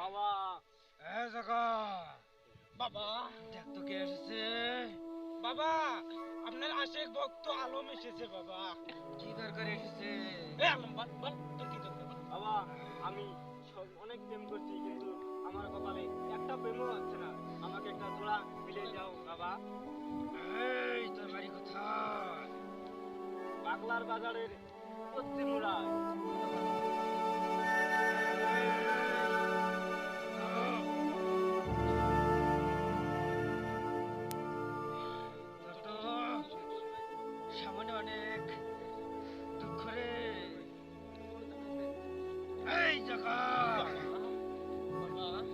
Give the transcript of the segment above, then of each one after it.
বাবা। এ জাগা। বাবা। দেখ তো কে এসেছে। বাবা আপনার আশেক ভক্ত আলম এসেছে বাবা। কি দরকার এসেছে? এ আলম বল বল তোর কি দরকার? বাবা আমি অনেক প্রেম করছি কিন্তু আমার কপালে একটা প্রেমও হচ্ছে না। আমাকে একটা জোড়া মিলে যাও বাবা। এই তোর বাড়ি কোথায়? বাগলার বাজারের অনেক দুঃখ রে। এই জাগা।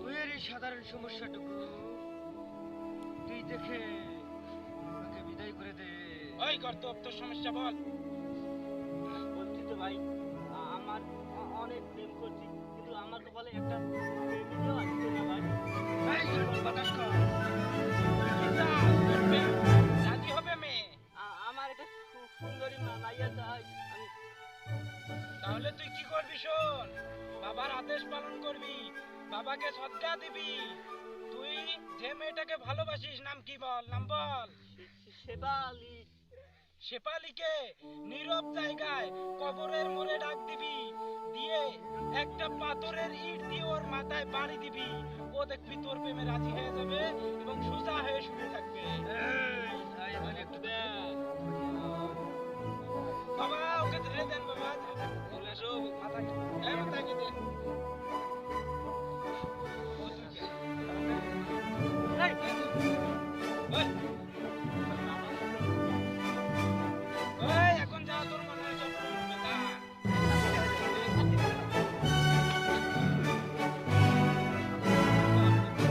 বইয়ের সাধারণ সমস্যাটুকু তুই দেখে আমাকে বিদায় করে দে। ওই কর্তব তোর সমস্যা বল। বলছি তো ভাই আমার অনেক প্রেম করছি কিন্তু আমার কপালে একটা সুন্দরী মা মাইয়া চাই আমি তাহলে তুই কি করবি শোন? বাবার আদেশ পালন করবি বাবাকে সৎকা দিবি। তুই যে মেয়েটাকে ভালোবাসিস নাম কি বল? নাম বল। শেফালি শেফালিকে নীরব জায়গায় কবরের মোড়ে ডাক দিবি। দিয়ে একটা পাথরের ইট দিয়ে ওর মাথায় বাড়ি দিবি। ও দেখবি তোর প্রেমে রাজি হয়ে যাবে এবং সোজা হয়ে শুয়ে থাকবে।